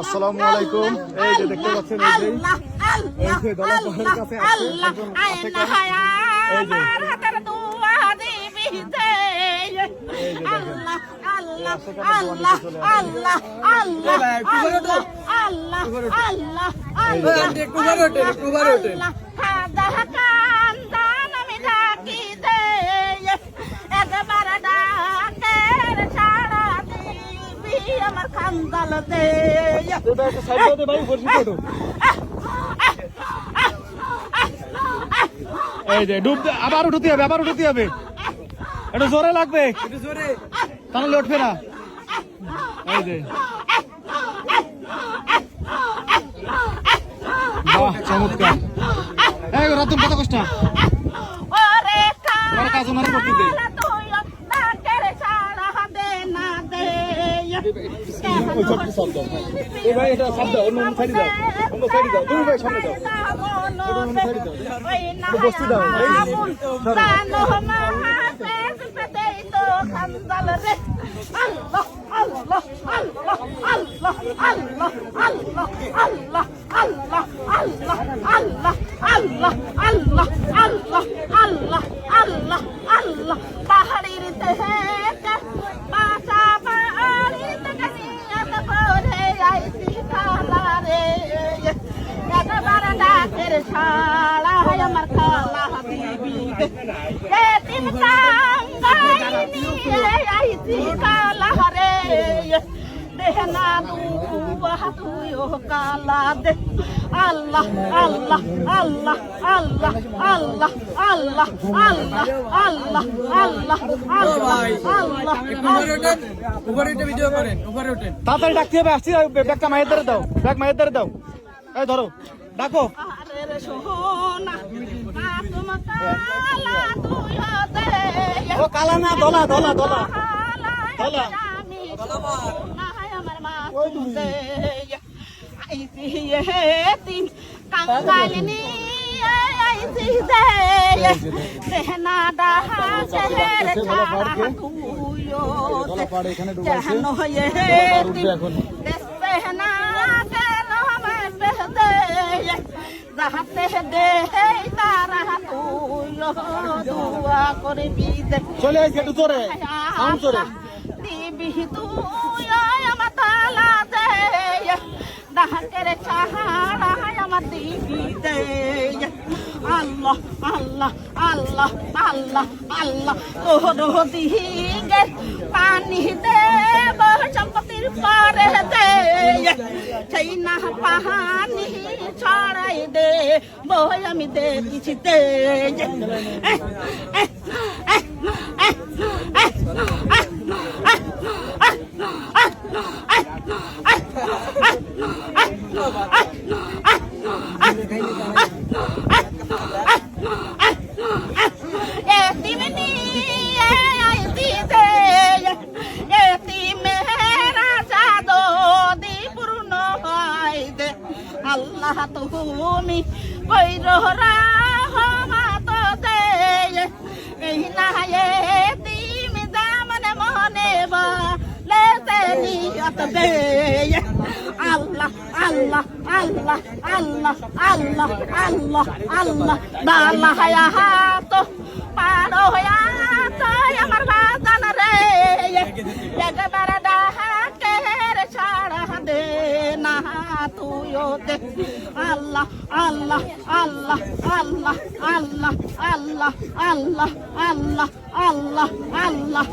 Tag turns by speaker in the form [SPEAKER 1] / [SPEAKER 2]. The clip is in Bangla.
[SPEAKER 1] আসসালামু আলাইকুম। এই যে দেখতে পাচ্ছেন এই যে এই যে দলাল কাছে আছে একজন আছে? এই যে।
[SPEAKER 2] আল্লাহ আল্লাহ আল্লাহ আল্লাহ আমার দে।
[SPEAKER 1] এই যে ডুব আবার উঠতে হবে আবার উঠতে হবে। এটা জোরে লাগবে।
[SPEAKER 3] একটু জোরে।
[SPEAKER 1] তাহলে উঠবে না। এই যে। বাহ চমৎকার। এই কত কষ্ট?
[SPEAKER 2] ওরে
[SPEAKER 1] কাজ ওনারা করতে দে।
[SPEAKER 2] একটু চাপ দাও
[SPEAKER 1] এই ভাই এটা চাপ দাও অন্য অন্য সাইডে দাও অন্য সাইডে দাও তুমি ভাই সামনে দাও অন্য সাইডে দাও বসতে দাও
[SPEAKER 2] আল্লাহ আল্লাহ আল্লাহ আল্লাহ আল্লাহ আল্লাহ আল্লাহ আমার কালা দিবি এ তিন সাঙ্গাই নিয়ে আইছি কালা রে দেহনা দুয়া তুইও কালা দে আল্লাহ আল্লাহ আল্লাহ আল্লাহ আল্লাহ আল্লাহ আল্লাহ আল্লাহ আল্লাহ আল্লাহ
[SPEAKER 3] একটু উপরে উঠে ভিডিও করেন উপরে ওঠেন
[SPEAKER 1] তাড়াতাড়ি ডাকতে হবে আসছি ব্যাগটা মায়ের ধরে দাও ব্যাগ মায়ের ধরে দাও এই ধরো ডাকো। ও কালা না দলা দলা দলা
[SPEAKER 2] দলা কাঙ্গালিনী তারা দুয়া করবি
[SPEAKER 1] চলে আসছে একটু জোরে সাউন্ড জোরে
[SPEAKER 2] দিবি তুই আমার তালা দে। ডাকের চাহারা আমার দিবি দে। আল্লাহ আল্লাহ আল্লাহ আল্লাহ আল্লাহ তোর পানি দে সম্পত্তির পরে দে। চাইনা পাহানি ছড়াই দে বই আমি দেখছি তে Ah! আল্লাহ তুমি কইর রাহমাত দে এই না এতিম দামন মনে বা লেতে নিয়ত দে আল্লাহ আল্লাহ আল্লাহ আল্লাহ আল্লাহ আল্লাহ আল্লাহ দে। আল্লাহ আল্লাহ আল্লাহ আল্লাহ আল্লাহ আল্লাহ আল্লাহ আল্লাহ আল্লাহ আল্লাহ।